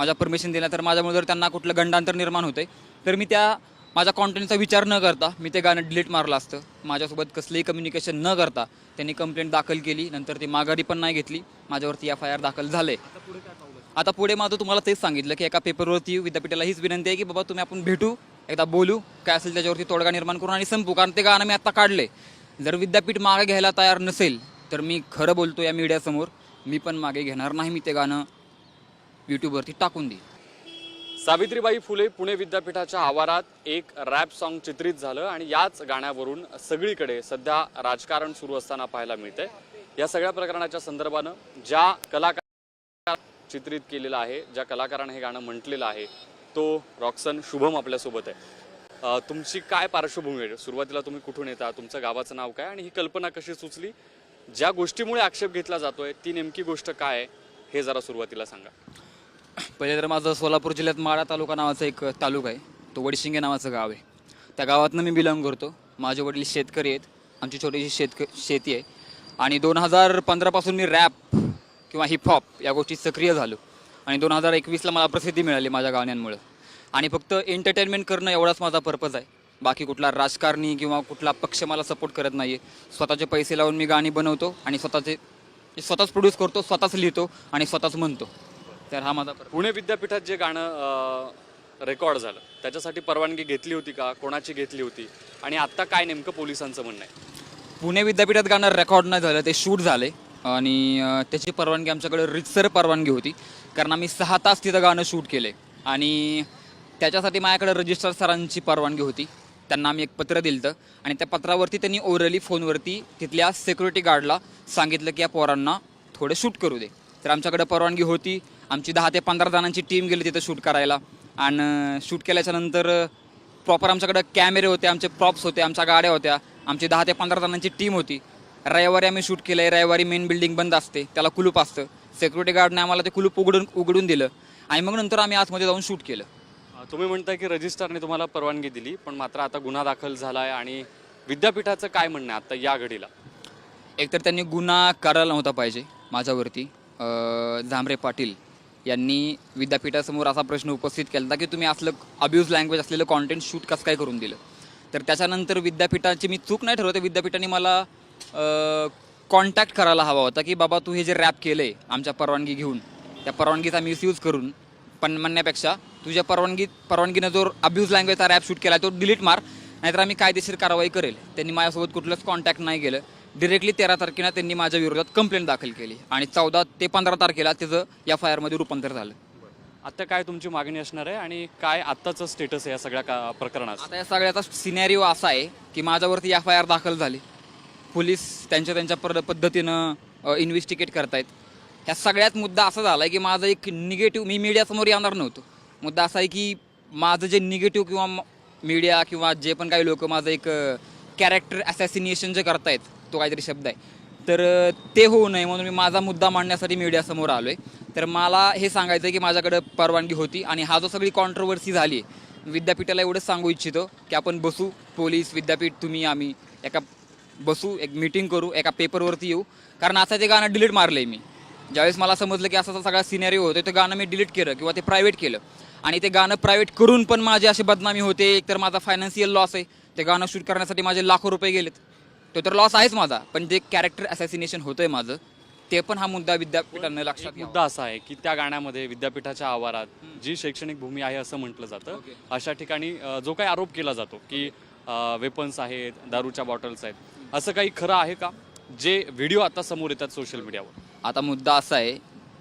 माझ्या परमिशन दिला तर माझ्यामुळे जर त्यांना कुठलं गंडांतर निर्माण होतंय तर मी त्या माझ्या कॉन्टेंटचा विचार न करता मी ते गाणं डिलीट मारलं असतं. माझ्यासोबत कसलंही कम्युनिकेशन न करता त्यांनी कंप्लेंट दाखल केली नंतर ती माघारी पण नाही घेतली. माझ्यावरती एफ आय आर दाखल झाले आता पुढे माझं तुम्हाला तेच सांगितलं की एका पेपरवरती विद्यापीठाला हीच विनंती आहे की बाबा तुम्ही आपण भेटू एकदा बोलू काय असेल त्याच्यावरती तोडगा निर्माण करून आणि संपू कारण ते गाणं मी आत्ता काढले जर विद्यापीठ मागे घ्यायला तयार नसेल तर मी खरं बोलतो या मीडियासमोर मी पण मागे घेणार नाही मी ते गाणं. यूट्यूबवरती टाकून देईल सावित्रीबाई फुले पुणे विद्यापीठाच्या आवारात एक रॅप सॉन्ग चित्रित झालं आणि याच गाण्यावरून सगळीकडे सध्या राजकारण सुरू असताना पाहायला मिळतंय. या सगळ्या प्रकरणाच्या संदर्भानं ज्या कलाकार चित्रित केलेलं आहे ज्या कलाकारानं हे गाणं म्हटलेलं आहे तो रॉक्सन शुभम आपल्यासोबत आहे. तुमची काय पार्श्वभूमी आहे? सुरुवातीला तुम्ही कुठून येता? तुमचं गावाचं नाव काय? आणि ही कल्पना कशी सुचली? ज्या गोष्टीमुळे आक्षेप घेतला जातोय ती नेमकी गोष्ट काय आहे हे जरा सुरुवातीला सांगा. पहिले तर माझं सोलापूर जिल्ह्यात माळा तालुका नावाचा एक तालुका आहे. तो वडशिंगे नावाचं गाव आहे. त्या गावातनं मी बिलॉंग करतो. माझे वडील शेतकरी आहेत. आमची छोटीशी शेतक शेती आहे. आणि दोन हजार पंधरापासून मी रॅप किंवा हिपहॉप या गोष्टीत सक्रिय झालो. आणि दोन हजार एकवीसला मला प्रसिद्धी मिळाली माझ्या गाण्यांमुळं. आणि फक्त एंटरटेनमेंट करणं एवढाच माझा पर्पज आहे. बाकी कुठला राजकारणी किंवा कुठला पक्ष मला सपोर्ट करत नाही आहे स्वतःचे पैसे लावून मी गाणी बनवतो आणि स्वतःचे स्वतःच प्रोड्यूस करतो स्वतःच लिहितो आणि स्वतःच म्हणतो. तर हा माझा. पुणे विद्यापीठात जे गाणं रेकॉर्ड झालं त्याच्यासाठी परवानगी घेतली होती का? कोणाची घेतली होती? आणि आत्ता काय नेमकं पोलिसांचं म्हणणं आहे? पुणे विद्यापीठात गाणं रेकॉर्ड नाही झालं ते शूट झाले. आणि अं, त्याची परवानगी आमच्याकडे रितसर परवानगी होती. कारण आम्ही सहा तास तिथं गाणं शूट केले. आणि त्याच्यासाठी माझ्याकडे रजिस्ट्रार सरांची परवानगी होती. त्यांना आम्ही एक पत्र दिलं आणि त्या पत्रावरती त्यांनी ओरली फोनवरती तिथल्या सिक्युरिटी गार्डला सांगितलं की या पोरांना थोडं शूट करू दे. तर आमच्याकडे परवानगी होती. आमची दहा ते पंधरा जणांची टीम गेली तिथं शूट करायला. आणि शूट केल्याच्यानंतर प्रॉपर आमच्याकडे कॅमेरे होते आमचे प्रॉप्स होते आमच्या गाड्या होत्या. आमची दहा ते पंधरा जणांची टीम होती. रविवारी आम्ही शूट केलं आहे रविवारी मेन बिल्डिंग बंद असते त्याला कुलूप असतं. सिक्युरिटी गार्डने आम्हाला ते कुलूप उघडून उघडून दिलं. आणि मग नंतर आम्ही आतमध्ये जाऊन शूट केलं. तुम्ही म्हणताय की रजिस्ट्रारने तुम्हाला परवानगी दिली पण मात्र आता गुन्हा दाखल झाला आहे आणि विद्यापीठाचं काय म्हणणं आहे आता या घडीला? एकतर त्यांनी गुन्हा करायला नव्हता पाहिजे माझ्यावरती. झांबरे पाटील यांनी विद्यापीठासमोर असा प्रश्न उपस्थित केला होता की तुम्ही असलं अब्यूज लँग्वेज असलेलं कॉन्टेंट शूट कसं काय करून दिलं? तर त्याच्यानंतर विद्यापीठाची मी चूक नाही ठरवते विद्यापीठाने मला कॉन्टॅक्ट करायला हवा होता की बाबा तू हे जे रॅप केलं आहे आमच्या परवानगी घेऊन त्या परवानगीचा मिसयूज करून पण म्हणण्यापेक्षा तुझ्या परवानगी परवानगीनं जो अब्यूज लँग्वेजचा रॅप शूट केला तो डिलीट मार नाहीतर आम्ही कायदेशीर कारवाई करेल. त्यांनी माझ्यासोबत कुठलंच कॉन्टॅक्ट नाही केलं. डिरेक्टली तेरा तारखेला त्यांनी माझ्या विरोधात कंप्लेंट दाखल केली. आणि चौदा ते पंधरा तारखेला त्याचं एफ आय आरमध्ये रूपांतर झालं. आता काय तुमची मागणी असणार आहे आणि काय आत्ताचं स्टेटस आहे या सगळ्या का प्रकरणाचं आता या सगळ्याचा सिनॅरिओ असा आहे की माझ्यावरती एफ आय आर दाखल झाली. पोलीस त्यांच्या त्यांच्या पर पद्धतीनं इन्व्हेस्टिगेट करतायत. ह्या सगळ्यात मुद्दा असा झाला आहे की माझं एक निगेटिव्ह मी मीडियासमोर येणार नव्हतो. मुद्दा असा आहे की माझं जे निगेटिव्ह किंवा मीडिया किंवा जे पण काही लोक माझं एक कॅरेक्टर असॅसिनेशन जे करतायत तो काहीतरी शब्द आहे. तर ते होऊ नये म्हणून मी माझा मुद्दा मांडण्यासाठी मीडियासमोर आलो आहे तर मला हे सांगायचं आहे की माझ्याकडे परवानगी होती आणि हा जो सगळी कॉन्ट्रोवर्सी झाली आहे विद्यापीठाला एवढंच सांगू इच्छितो की आपण बसू पोलीस विद्यापीठ तुम्ही आम्ही एका बसू एक मीटिंग करू एका पेपरवरती येऊ. कारण असं ते गाणं डिलीट मारलं आहे मी. ज्यावेळेस मला समजलं की असा सगळा सिनेरिओ होतो ते गाणं मी डिलीट केलं किंवा ते प्रायव्हेट केलं. आणि ते गाणं प्रायव्हेट करून पण माझी अशी बदनामी होते. एकतर माझा फायनान्शियल लॉस आहे. ते गाणं शूट करण्यासाठी माझे लाखो रुपये गेलेत. तो तर लॉस आहेच माझा. पण जे कॅरेक्टर असॅसिनेशन होतंय माझं ते पण हा मुद्दा विद्यापीठानं लक्षात घ्यावा. मुद्दा असा आहे की त्या गाण्यामध्ये विद्यापीठाच्या आवारात जी शैक्षणिक भूमी आहे असं म्हटलं जातं अशा ठिकाणी अ, जो काही आरोप केला जातो की वेपन्स आहेत दारूच्या बॉटल्स आहेत असं काही खरं आहे का? जे व्हिडिओ आता समोर येतात सोशल मीडियावर आता मुद्दा असा आहे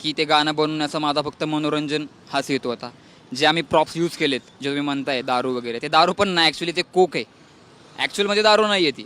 की ते गाणं बनवण्याचा माझा फक्त मनोरंजन हाच हेतू होता. जे आम्ही प्रॉप्स यूज केलेत जे तुम्ही म्हणताय दारू वगैरे ते दारू पण नाही ॲक्च्युली ते कोक आहे. ॲक्च्युअलमध्ये दारू नाही आहे ती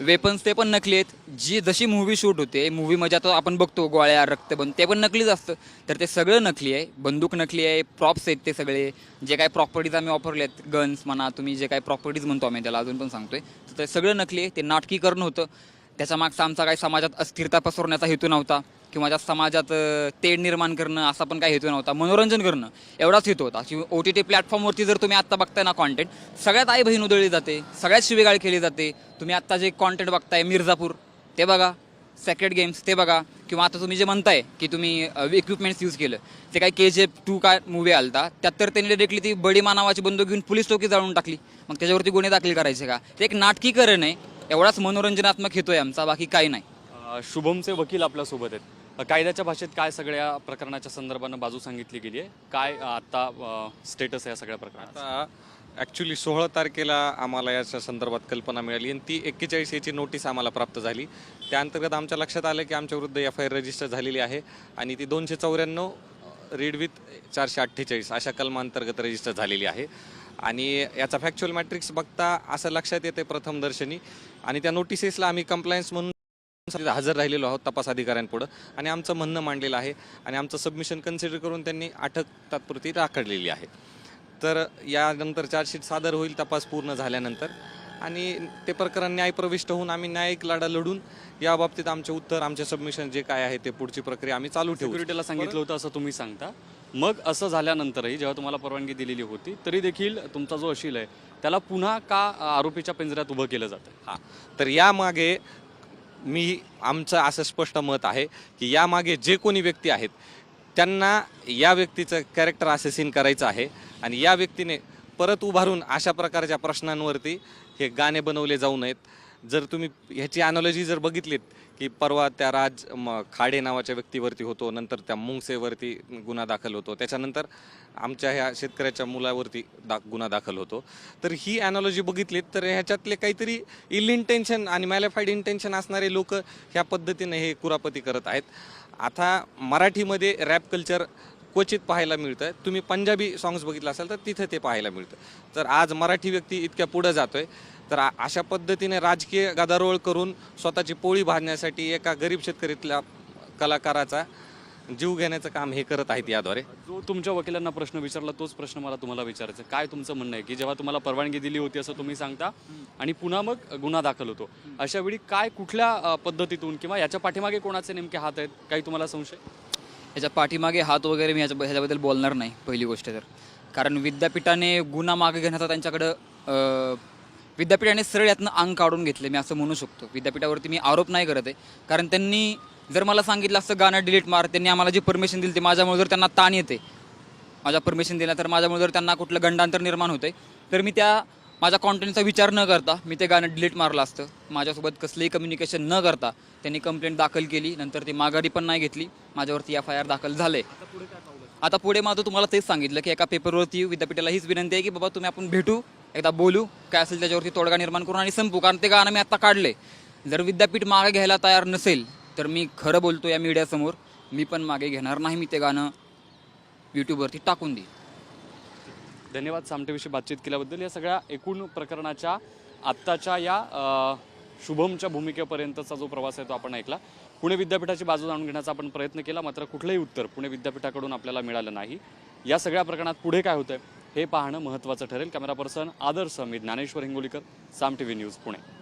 वेपन्स ते पण नकली आहेत. जी जशी मूवी शूट होते मूवीमध्ये आता आपण बघतो गोळ्या रक्तबंद ते पण नकलीच असतं. तर ते सगळं नकली आहे. बंदूक नकली आहे प्रॉप्स आहेत ते सगळे. जे काय प्रॉपर्टीज आम्ही वापरले आहेत गन्स म्हणा तुम्ही जे काही प्रॉपर्टीज म्हणतो आम्ही त्याला अजून पण सांगतोय. तर ते सगळं नकली आहे. ते नाटकीकरण होतं. त्याच्या मागचा आमचा काही समाजात अस्थिरता पसरवण्याचा हेतू नव्हता किंवा त्या समाजात तेढ निर्माण करणं असा पण काही हेतू नव्हता. मनोरंजन करणं एवढाच हेतू होता. की ओ टी टी प्लॅटफॉर्मवरती जर तुम्ही आत्ता बघताय ना कॉन्टेंट सगळ्यात आई बहीण उधळली जाते सगळ्यात शिवेगाळ केली जाते. तुम्ही आत्ता जे कॉन्टेंट बघताय मिर्झापूर ते बघा. सेक्रेट गेम्स ते बघा. किंवा आता तुम्ही जे म्हणताय की तुम्ही इक्विपमेंट्स यूज केलं. ते काही के जे टू काय मूवी आलता त्यात तर त्यांनी डायरेक्टली ती बडी मानावाची बंदूक घेऊन पोलीस चौकी जाळून टाकली. मग त्याच्यावरती गुन्हे दाखल करायचे का? ते एक नाटकीकरण आहे. एवढाच मनोरंजनात्मक हेतू आहे आमचा बाकी काही नाही. अ, शुभमचे वकील आपल्यासोबत आहेत. अ, कायद्याच्या भाषेत काय सगळ्या प्रकरणाच्या संदर्भानं बाजू सांगितली गेली आहे? काय अ, आता स्टेटस आहे या सगळ्या प्रकरणात आता ॲक्च्युली सोळा तारखेला आम्हाला याच्या संदर्भात कल्पना मिळाली आणि ती एक्केचाळीस याची नोटीस आम्हाला प्राप्त झाली. त्या अंतर्गत आमच्या लक्षात आलं की आमच्या विरुद्ध एफ आय आर रजिस्टर झालेली आहे आणि ती दोनशे चौऱ्याण्णव रीड विथ चारशे अठ्ठेचाळीस अशा कलमांतर्गत रजिस्टर झालेली आहे. आणि याचा फॅक्च्युअल मॅट्रिक्स बघता असं लक्षात येते प्रथमदर्शनी आणि त्या नोटिसेसला आम्ही कंप्लायन्स म्हणून हजर राहिलेलो आहोत तपास अधिकाऱ्यांपुढं. आणि आमचं म्हणणं मांडलेलं आहे आणि आमचं सबमिशन कन्सिडर करून त्यांनी अटक तात्पुरती राखडलेली आहे. तर यानंतर चार्जशीट सादर होईल तपास पूर्ण झाल्यानंतर. आणि ते प्रकरण न्यायप्रविष्ट होऊन आम्ही न्यायिक लढा लढून या बाबतीत आमचे उत्तर आमचे सबमिशन जे काय आहे ते पुढची प्रक्रिया आम्ही चालू ठेवू. सांगितलं होतं असं तुम्ही सांगता. मग असं झाल्यानंतरही जेव्हा तुम्हाला परवानगी दिलेली होती तरी देखील तुमचा जो अशील आहे त्याला पुन्हा का आरोपीच्या पिंजऱ्यात उभं केलं जातं? हां. तर यामागे मी आमचं असं स्पष्ट मत आहे की यामागे जे कोणी व्यक्ती आहेत त्यांना या व्यक्तीचं कॅरेक्टर असेसिन करायचं आहे आणि या व्यक्तीने परत उभारून अशा प्रकारच्या प्रश्नांवरती हे गाणे बनवले जाऊ नयेत. जर तुम्ही ह्याची ॲनॉलॉजी जर बघितलीत की परवा त्या राज म, खाडे नावाच्या व्यक्तीवरती होतो नंतर त्या मुंगसेवरती गुन्हा दाखल होतो. त्याच्यानंतर आमच्या ह्या शेतकऱ्याच्या मुलावरती दा गुन्हा दाखल होतो. तर ही ॲनॉलॉजी बघितलीत तर ह्याच्यातले काहीतरी इल इंटेन्शन आणि मॅलिफाईड इंटेन्शन असणारे लोक ह्या पद्धतीने हे कुरापती करत आहेत. आता मराठीमध्ये रॅप कल्चर क्वचित पाहायला मिळतं तुम्ही पंजाबी सॉंग्स बघितलं असाल तर तिथं ते पाहायला मिळतं. तर आज मराठी व्यक्ती इतक्या पुढं जातोय. तर अशा पद्धतीने राजकीय गदारोळ करून स्वतःची पोळी भाजण्यासाठी एका गरीब शेतकरीतल्या कलाकाराचा जीव घेण्याचं काम हे करत आहेत याद्वारे. जो तुमच्या वकिलांना प्रश्न विचारला तोच प्रश्न मला तुम्हाला विचारायचा आहे. काय तुमचं म्हणणं आहे की जेव्हा तुम्हाला परवानगी दिली होती असं तुम्ही सांगता आणि पुन्हा मग गुन्हा दाखल होतो. अशा वेळी काय कुठल्या पद्धतीतून किंवा याच्या पाठीमागे कोणाचे नेमके हात आहेत? काही तुम्हाला संशय? याच्या पाठीमागे हात वगैरे मी ह्याच्या ह्याच्याबद्दल बोलणार नाही पहिली गोष्ट तर. कारण विद्यापीठाने गुन्हा मागे घेण्याचा त्यांच्याकडं विद्यापीठाने सरळ यातनं अंग काढून घेतले मी असं म्हणू शकतो. विद्यापीठावरती मी आरोप नाही करत आहे. कारण त्यांनी जर मला सांगितलं असतं गाणं डिलीट मार त्यांनी आम्हाला जी परमिशन दिली ते माझ्यामुळे जर त्यांना ताण येते माझ्या परमिशन दिल्या तर माझ्यामुळे जर त्यांना कुठलं गंडांतर निर्माण होते तर मी त्या माझ्या कॉन्टेंटचा विचार न करता मी ते गाणं डिलीट मारलं असतं. माझ्यासोबत कसलंही कम्युनिकेशन न करता त्यांनी कंप्लेंट दाखल केली नंतर ती माघारी पण नाही घेतली. माझ्यावरती एफ आय आर दाखल झाले. आता पुढे माझं तुम्हाला तेच सांगितलं की एका पेपरवरती विद्यापीठाला हीच विनंती आहे की बाबा तुम्ही आपण भेटू एकदा बोलू काय असेल त्याच्यावरती तोडगा निर्माण करून आणि संपू. कारण ते गाणं मी आता काढले. जर विद्यापीठ मागे घ्यायला तयार नसेल तर मी खरं बोलतो या मीडियासमोर मी पण मागे घेणार नाही मी ते गाणं यूट्यूबवरती टाकून देईन. धन्यवाद सामटेविषयी बातचीत केल्याबद्दल. या सगळ्या एकूण प्रकरणाच्या आत्ताच्या या शुभमच्या भूमिकेपर्यंतचा जो प्रवास आहे तो आपण ऐकला. पुणे विद्यापीठाची बाजू जाणून घेण्याचा आपण प्रयत्न केला मात्र कुठलंही उत्तर पुणे विद्यापीठाकडून आपल्याला मिळालं नाही. या सगळ्या प्रकरणात पुढे काय होतं हे पाहणं महत्त्वाचं ठरेल. कॅमेरा पर्सन आदर्श मी Dnyaneshwar Hingolikar Saam T V news Pune.